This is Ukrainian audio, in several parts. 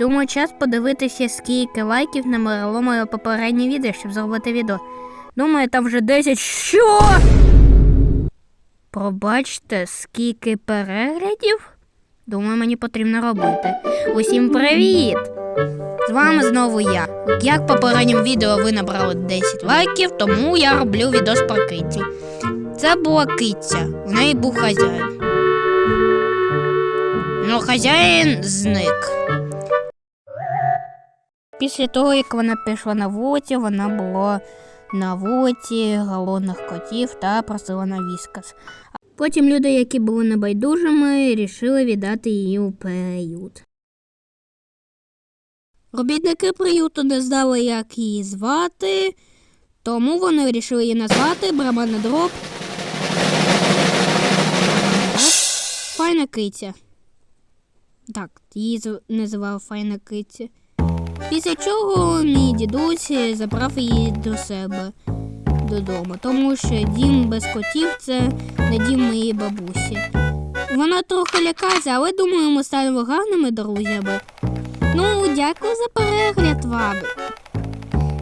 Думаю, час подивитися, скільки лайків намалило моє попереднє відео, щоб зробити відео. Думаю, там вже 10. Що? Пробачте, скільки переглядів? Думаю, мені потрібно робити. Усім привіт! З вами знову я. Як в попередньому відео ви набрали 10 лайків, тому я роблю відос про китті. Це була киця, в неї був хазяїн. Ну, хазяїн зник. Після того, як вона пішла на вулицю, вона була на вулиці голодних котів та просила на віскас. Потім люди, які були небайдужими, рішили віддати її у приют. Робітники приюту не знали, як її звати, тому вони вирішили її назвати Барабанна дроб. Файна киця. Так, її називали Файна киця. Після чого мій дідусь забрав її до себе додому, тому що дім без котів це не дім моєї бабусі. Вона трохи лякається, але думаю, ми станемо гарними друзями. Ну, дякую за перегляд вам.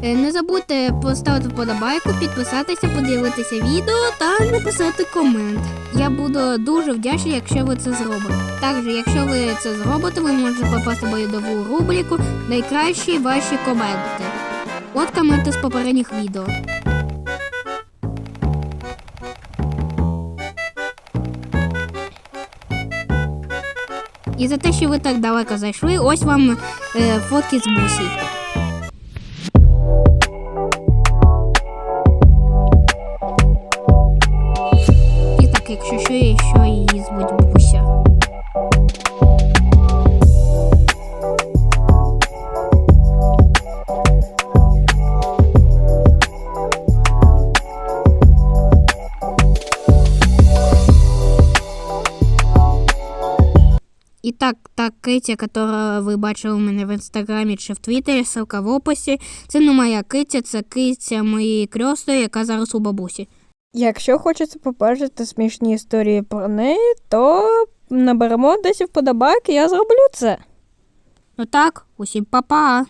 Е, Не забудьте поставити вподобайку, підписатися, поділитися відео та написати комент. Я буду дуже вдячний, якщо ви це зробите. Також, якщо ви це зробите, ви можете попасти в мою нову рубрику Найкращі ваші коменти. От коменти з попередніх відео. І за те, що ви так далеко зайшли, ось вам е, фотки з бусі. Якщо що, є, що її звуть Буся. І так, та киця, яка ви бачили у мене в інстаграмі чи в Твіттері, ссылка в описі. Це не моя киця, це киця моєї крьостої, яка зараз у бабусі. Якщо хочеться побачити смішні історії про неї, то наберемо десь вподобайки, я зроблю це. Ну так, усім па-па!